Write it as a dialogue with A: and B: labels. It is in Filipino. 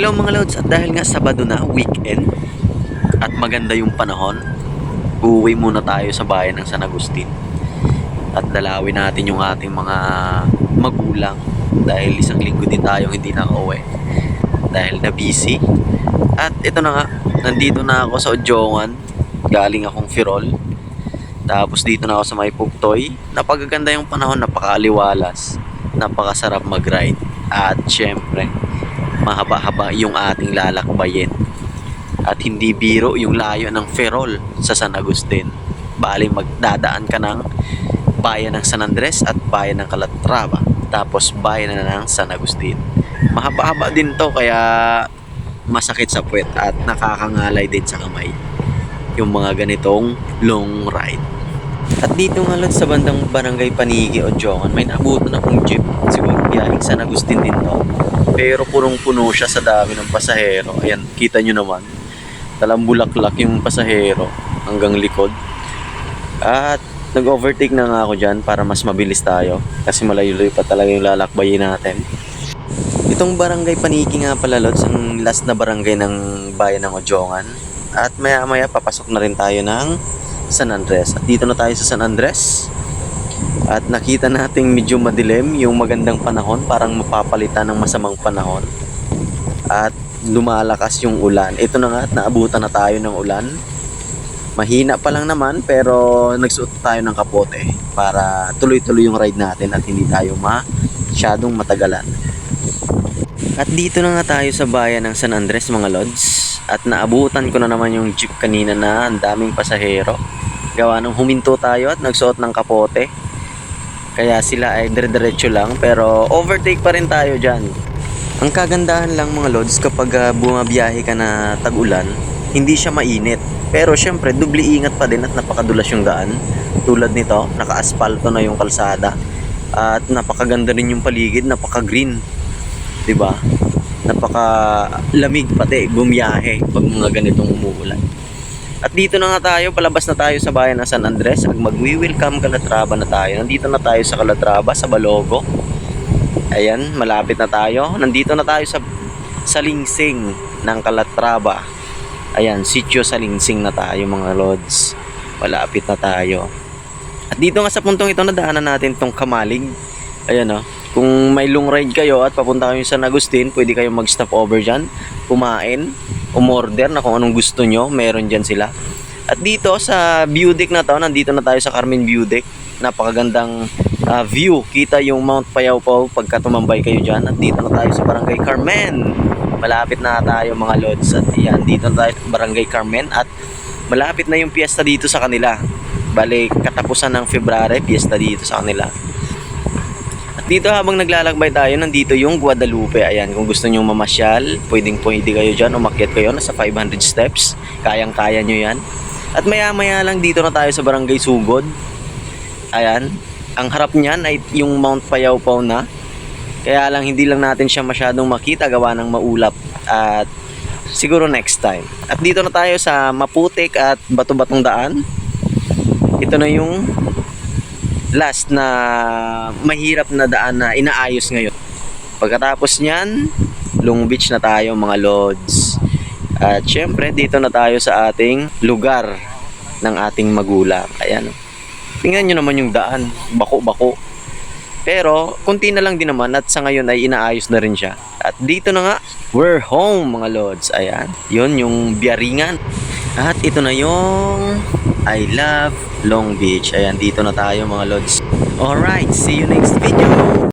A: Hello mga lods. At dahil nga Sabado na, weekend at maganda yung panahon, uuwi muna tayo sa bayan ng San Agustin. At dalawin natin yung ating mga magulang dahil isang linggo din tayong hindi nakauwi. Dahil na busy. At ito na nga, nandito na ako sa Odjongan galing akong Firol. Tapos dito na ako sa may napagaganda yung panahon, napakaliwalas napakasarap mag-ride. At syempre mahaba-haba yung ating lalakbayin. At hindi biro yung layo ng Ferrol sa San Agustin. Bali magdadaan ka ng bayan ng San Andres at bayan ng Calatrava. Tapos bayan na ng San Agustin. Mahaba-haba din to kaya masakit sa puwet at nakakangalay din sa kamay. Yung mga ganitong long ride. At dito nga sa bandang Barangay Panigi o Jongan, may naabutan akong jeep. Siguro biyahing San Agustin din to. Pero punong-puno siya sa dami ng pasahero. Ayan, kita nyo naman. Talang bulaklak yung pasahero hanggang likod. At nag-overtake na nga ako dyan para mas mabilis tayo. Kasi malayo-layo pa talaga yung lalakbayin natin. Itong barangay Paniki nga pala, Lods, ang last na barangay ng bayan ng Ojongan. At maya-maya papasok na rin tayo ng San Andres. At dito na tayo sa San Andres. At nakita nating medyo madilim yung magandang panahon, parang mapapalitan ng masamang panahon. At lumalakas yung ulan. Ito na nga, at naabutan na tayo ng ulan. Mahina pa lang naman, pero nagsuot tayo ng kapote para tuloy-tuloy yung ride natin at hindi tayo masyadong matagalan. At dito na nga tayo sa bayan ng San Andres mga lods. At naabutan ko na naman yung jeep kanina na ang daming pasahero. Gawa nung huminto tayo at nagsuot ng kapote. Kaya sila ay dire-diretso lang pero overtake pa rin tayo dyan. Ang kagandahan lang mga lods kapag ah, bumabiyahe ka na tag-ulan, hindi siya mainit. Pero syempre, dubli ingat pa din at napakadulas yung daan. Tulad nito, naka-aspalto na yung kalsada. At napakaganda rin yung paligid, napaka-green. 'di ba? Napaka lamig pati bumiyahe pag mga ganitong umuulan. At dito na nga tayo, palabas na tayo sa bayan ng San Andres. Ag magwi-welcome Calatrava na tayo. Nandito na tayo sa Calatrava, sa Balogo. Ayan, malapit na tayo. Nandito na tayo sa Salingsing ng Calatrava. Ayan, sitio Salingsing na tayo mga lods. Malapit na tayo. At dito nga sa puntong ito, nadaanan natin tong Kamalig. Ayan o. Kung may long ride kayo at papunta kayo sa San Agustin, pwede kayong mag-stop over dyan, kumain, umorder na kung anong gusto nyo, meron dyan sila. At dito sa view deck na to, nandito na tayo sa Carmen View Deck. Napakagandang ah, view. Kita yung Mount Payawpaw pagka tumambay kayo dyan. At dito na tayo sa Barangay Carmen. Malapit na tayo mga lods. At yan, dito na tayo sa Barangay Carmen. At malapit na yung piyesta dito sa kanila. Balik katapusan ng February, piyesta dito sa kanila. Dito habang naglalakbay tayo, nandito yung Guadalupe. Ayan, kung gusto nyo mamasyal, pwedeng pwede kayo dyan, umakyat kayo, nasa 500 steps. Kayang-kaya nyo yan. At maya-maya lang dito na tayo sa Barangay Sugod. Ayan, ang harap niyan ay yung Mount Payawpaw na. Kaya lang hindi lang natin siya masyadong makita gawa ng maulap. At siguro next time. At dito na tayo sa Maputik at Bato-Batong Daan. Ito na yung last na mahirap na daan na inaayos ngayon. Pagkatapos niyan, Long Beach na tayo mga lods. At syempre, dito na tayo sa ating lugar ng ating magulang. Ayan. Tingnan nyo naman yung daan. Bako-bako. Pero, kunti na lang din naman at sa ngayon ay inaayos na rin siya. At dito na nga, we're home mga lods. Ayan. Yun yung biyaringan. At ito na yung I love Long Beach. Ayan, dito na tayo mga lods. Alright, see you next video.